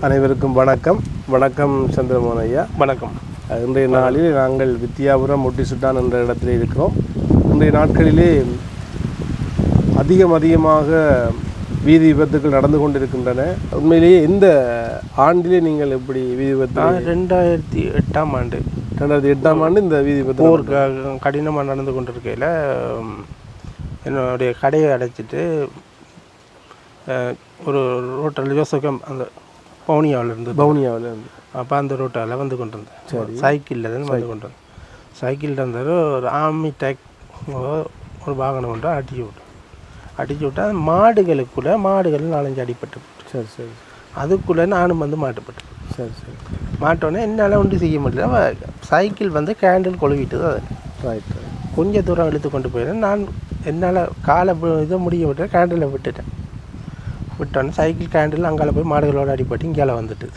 அனைவருக்கும் வணக்கம். வணக்கம் சந்திரமோகன் ஐயா. வணக்கம். இன்றைய நாளில் நாங்கள் வித்தியாபுரம் முட்டிசுட்டான் என்ற இடத்தில் இருக்கிறோம். இன்றைய நாட்களிலே அதிகம் அதிகமாக வீதி விபத்துகள் நடந்து கொண்டிருக்கின்றன. உண்மையிலேயே இந்த ஆண்டிலே நீங்கள் எப்படி வீதி விபத்து ரெண்டாயிரத்தி எட்டாம் ஆண்டு. ரெண்டாயிரத்தி எட்டாம் ஆண்டு இந்த வீதி விபத்து போர் க- கடினமாக நடந்து கொண்டிருக்கையில் என்னுடைய கடையை அடைச்சிட்டு ஒரு ரோட்டில் ஜோசகம் அந்த பவுனியாவில் இருந்து பவுனியாவில் இருந்து அப்போ அந்த ரோட்டால் வந்து கொண்டு வந்தேன். சைக்கிளில் தான் வந்து கொண்டு வந்தேன். சைக்கிளில் இருந்தார் ஒரு ஆர்மி டேக் ஒரு வாகனம் ஒன்று அடிச்சு விட்டு அடிச்சு விட்டா மாடுகளுக்குள்ளே மாடுகள் நாலஞ்சு அடிபட்டு போச்சு. சரி சரி. அதுக்குள்ளே நானும் வந்து மாட்டுப்பட்டு சரி சரி. மாட்டோன்னே என்னால் ஒன்றும் செய்ய முடியல. சைக்கிள் வந்து கேண்டில் கொழுவிட்டுது அது. ரைட் கொஞ்சம் தூரம் இழுத்து கொண்டு போயிட்டேன் நான் என்னால் காலை இதை முடிய விட்டு கேண்டிலை விட்டுட்டேன். விட்டோன்னே சைக்கிள் கேண்டில் அங்கால போய் மாடுகளோட அடிபட்டு இங்கால வந்துட்டு.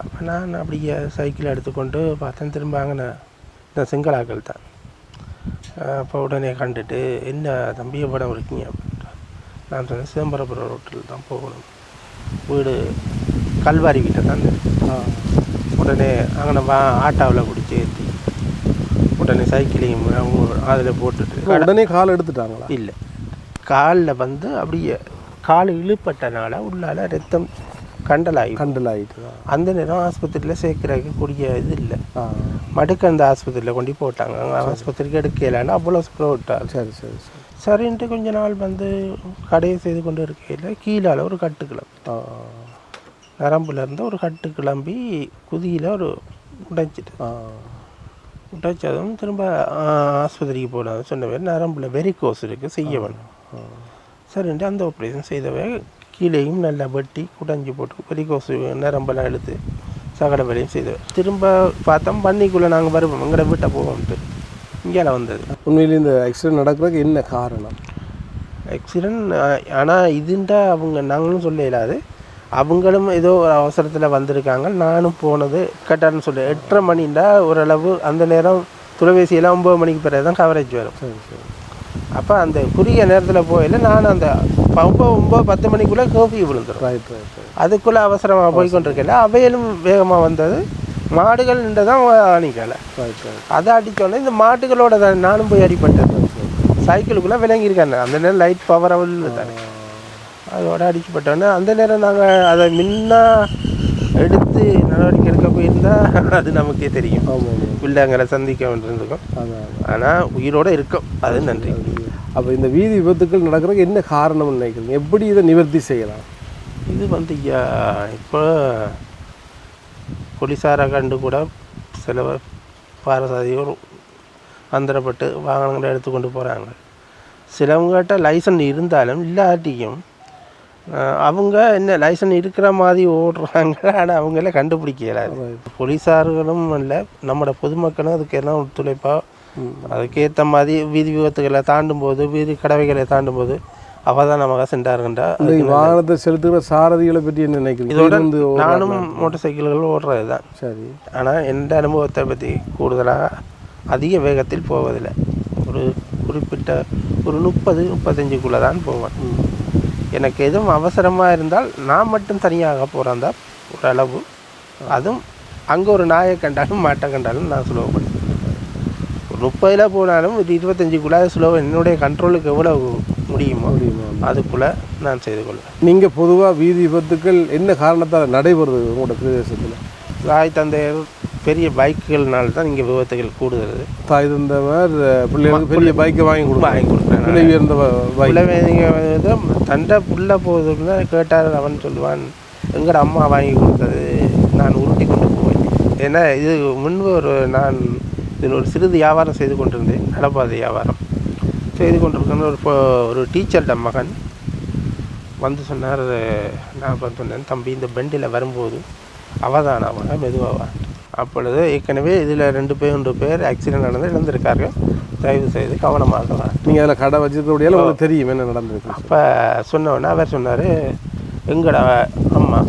அப்போ நான் அப்படியே சைக்கிள் எடுத்துக்கொண்டு பார்த்தேன். திரும்ப அங்கே இந்த சிங்களாக்கள் தான் அப்போ உடனே கண்டுட்டு என்ன தம்பியை படம் இருக்கீங்க? அப்படின்ட்டு நான் சொன்னேன் சிதம்பரபுரம் ரோட்டில் தான் போகணும். வீடு கல்வாரி வீட்டை தான். உடனே அங்கே வா ஆட்டோவில் பிடிச்சி ஏற்றி உடனே சைக்கிளையும் அதில் போட்டுட்டு உடனே கால் எடுத்துட்டாங்களா? இல்லை. காலில் வந்து அப்படியே கால் இழுப்பட்டனால உள்ளால ரத்தம் கண்டலாகி கண்டல் ஆகிட்டு அந்த நேரம் ஆஸ்பத்திரியில் சேர்க்குறதுக்கு கூடிய இது இல்லை. மடுக்க அந்த ஆஸ்பத்திரியில் கொண்டு போட்டாங்க. அங்கே ஆஸ்பத்திரிக்கு எடுக்கலான்னு அவ்வளோ ஸ்ப்ரோ விட்டார் சரி சரி சரி. சரின்ட்டு கொஞ்ச நாள் வந்து கடையை செய்து கொண்டு இருக்கையில் கீழால ஒரு கட்டு கிளம்பி. நரம்புல இருந்து ஒரு கட்டு கிளம்பி குதியில் ஒரு உடைச்சிட்டு உடைச்சதும் திரும்ப ஆஸ்பத்திரிக்கு போனாங்க சொன்னவே நரம்புல வெரிகோஸ் இருக்குது செய்ய வேணும். சரின்ட்டு அந்த ஆப்ரேஷன் செய்தவே கீழேயும் நல்லா வெட்டி குடஞ்சி போட்டு வெரிகோஸ் நரம்பெல்லாம் எடுத்து சகல வேலையும் செய்தவை. திரும்ப பார்த்தோம் பண்ணிக்குள்ளே நாங்கள் வருவோம் எங்கட வீட்டை போவோம்ட்டு. இங்கே வந்தது. உண்மையிலே இந்த ஆக்சிடென்ட் நடக்கிறதுக்கு என்ன காரணம்? ஆக்சிடென்ட் ஆனால் இதுண்டா அவங்க நாங்களும் சொல்ல இயலாது அவங்களும் ஏதோ ஒரு அவசரத்தில் வந்திருக்காங்க. நானும் போனது கரெக்டானு சொல்லி எட்டரை மணிண்டா ஓரளவு அந்த நேரம் தொலைபேசியெல்லாம் ஒம்பது மணிக்கு பிறகு தான் கவரேஜ் வரும். சரி சரி. அப்போ அந்த குறுகிய நேரத்தில் போயில நான் அந்த ஒம்பது ஒம்பது பத்து மணிக்குள்ளே கோபி விழுந்துடும் ரைட் அதுக்குள்ளே அவசரமாக போய் கொண்டிருக்கல அவையிலும் வேகமாக வந்தது. மாடுகள் தான் அணிக்கலை. ரைட் அதை அடித்தோடனே இந்த மாட்டுகளோட தான் நானும் போய் அடிப்பட்டது சைக்கிளுக்குள்ளே விளங்கியிருக்காங்க அந்த நேரம் லைட் பவரபிள் தானே அதோட அடிக்கப்பட்டோன்னே அந்த நேரம் நாங்கள் அதை முன்ன எடுத்து நடவடிக்கை எடுக்க போயிருந்தா அது நமக்கே தெரியும். பிள்ளைங்களை சந்திக்க வேண்டியிருக்கும் ஆனால் உயிரோடு இருக்கும். அது நன்றி. அப்போ இந்த வீதி விபத்துக்கள் நடக்கிறதுக்கு என்ன காரணம்னு நினைக்கிறீங்க? எப்படி இதை நிவர்த்தி செய்யலாம்? இது வந்து ஐயா இப்போ போலீஸாரை கண்டு கூட சில பாரசாதிகள் அந்தரப்பட்டு வாகனங்களை எடுத்துக்கொண்டு போகிறாங்க சிலவங்ககிட்ட லைசன் இருந்தாலும் இல்லாட்டியும் அவங்க என்ன லைசன் இருக்கிற மாதிரி ஓடுறாங்க ஆனால் அவங்கள கண்டுபிடிக்க இயலாது போலீஸார்களும் இல்லை. நம்மளோட பொதுமக்களும் அதுக்கு என்ன ஒத்துழைப்பாக அதுக்கேற்ற மாதிரி வீதி விபத்துகளை தாண்டும் போது வீதி கடவைகளை தாண்டும் போது அவதானமாக சென்றார்கள்டா இந்த வாகனத்தை செலுத்துகிற சாரதிகளை பற்றி என்ன நினைக்கிறீங்க? இதோட நானும் மோட்டார் சைக்கிள்கள் ஓடுறது தான் சரி. ஆனால் எந்த அனுபவத்தை பற்றி கூடுதலாக அதிக வேகத்தில் போவதில்லை. ஒரு குறிப்பிட்ட ஒரு முப்பது முப்பத்தஞ்சுக்குள்ளே தான் போவேன் எனக்கு எதுவும் அவசரமாக இருந்தால் நான் மட்டும் தனியாக போகிறதா ஒரு அளவு அதுவும் அங்கே ஒரு நாயை கண்டாலும் மாட்டை கண்டாலும் நான் சுலபப்படுத்துவேன் ஒரு முப்பதில் போனாலும் ஒரு இருபத்தஞ்சுக்குள்ளே சுலபம் என்னுடைய கண்ட்ரோலுக்கு எவ்வளவு முடியுமோ முடியுமா அதுக்குள்ளே நான் செய்து கொள்வேன். நீங்கள் பொதுவாக வீதி விபத்துக்கள் என்ன காரணத்தால் நடைபெறுது உங்களோட பிரதேசத்தில்? தாய் தந்தையர் பெரிய பைக்குகள்னால தான் இங்கே விபத்துகள் கூடுதல் தாய் தந்தவர் பிள்ளைகளுக்கு பெரிய பைக்கை வாங்கி கொடுப்பாங்க வாங்கி கொடுக்குறேன் விலை உயர்ந்த பைக் தண்டை புள்ள போகுதுன்னு தான் கேட்டார் அவன் சொல்லுவான். எங்கட அம்மா வாங்கி கொடுத்தது நான் உருட்டி கொண்டு போவேன். ஏன்னா இது முன்பு ஒரு நான் இதில் ஒரு சிறிது வியாபாரம் செய்து கொண்டிருந்தேன். நடப்பாதை வியாபாரம் செய்து கொண்டிருக்கிற ஒரு ஒரு டீச்சர்ட மகன் வந்து சொன்னார் நான் சொன்னேன் தம்பி இந்த பெண்டில் வரும்போது அவதானவன மெதுவாக அப்பொழுது ஏற்கனவே இதில் ரெண்டு பேர் மூன்று பேர் ஆக்சிடென்ட் நடந்து இழந்திருக்கார்கள். தயவு செய்து கவனமாக நீங்கள் அதில் கடை வச்சிருக்கக்கூடியால உங்களுக்கு தெரியும் என்ன நடந்திருக்கு. அப்போ சொன்னோன்னே அவர் சொன்னார் எங்கட அம்மா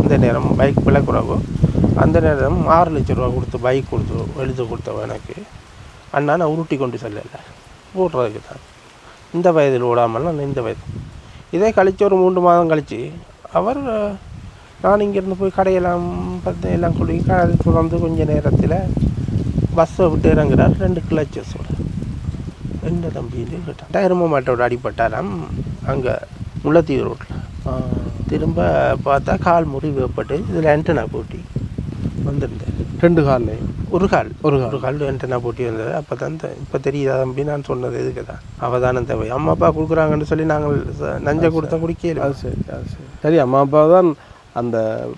அந்த நேரம் பைக் விலைக்குறவு அந்த நேரம் ஆறு லட்ச ரூபா கொடுத்து பைக் கொடுத்து எழுத்து கொடுத்தவ எனக்கு. அண்ணா நான் உருட்டி கொண்டு செல்லலை. ஓடுறதுக்கு தான். இந்த வயதில் ஓடாமல் நான் இந்த வயது. இதே கழிச்சு ஒரு மூன்று மாதம் கழித்து அவர் நான் இங்கேருந்து போய் கடையெல்லாம் பார்த்து எல்லாம் குடி அது தொடர்ந்து கொஞ்ச நேரத்தில் பஸ்ஸை விட்டு இறங்குறார். ரெண்டு கிளச்சஸோட என்ன தம்பின்னு கேட்டான். டயரமோ மாட்டோட அடிப்பட்டாராம் அங்கே முள்ளத்தீவு ரோட்டில் திரும்ப பார்த்தா கால் முறிவு ஏற்பட்டு இதில் ஆண்டனா போட்டி வந்திருந்தேன் ரெண்டு கால்லையும் ஒரு கால். ஒரு கால். ஒரு கால் ஆண்டனா போட்டி வந்தது. அப்போ தான் இப்போ தெரியுதா தம்பி? நான் சொன்னது இதுக்கு தான் அவதானம் தேவை. அம்மா அப்பா கொடுக்குறாங்கன்னு சொல்லி நாங்கள் நஞ்சை கொடுத்தா குடிக்கல அது சரி அது சரி. சரி அம்மா அப்பா தான் அந்த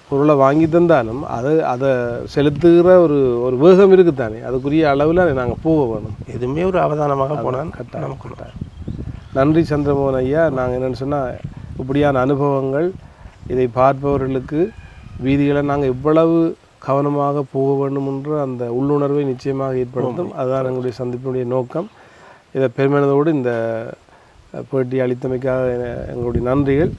பொருளை வாங்கி தந்தாலும் அதை அதை செலுத்துகிற ஒரு ஒரு வேகம் இருக்குதானே? அதுக்குரிய அளவில் நாங்கள் போக வேணும். எதுவுமே ஒரு அவதானமாக போனால் கட்டாயம், நன்றி சந்திரமோகன் ஐயா. நாங்கள் என்னென்னு சொன்னால் இப்படியான அனுபவங்கள் இதை பார்ப்பவர்களுக்கு வீதிகளை நாங்கள் இவ்வளவு கவனமாக போக வேண்டும் என்ற அந்த உள்ளுணர்வை நிச்சயமாக ஏற்படுத்தும். அதுதான் எங்களுடைய சந்திப்பினுடைய நோக்கம். இதை பெருமனதோடு இந்த பேட்டி அளித்தமைக்காக எங்களுடைய நன்றிகள்.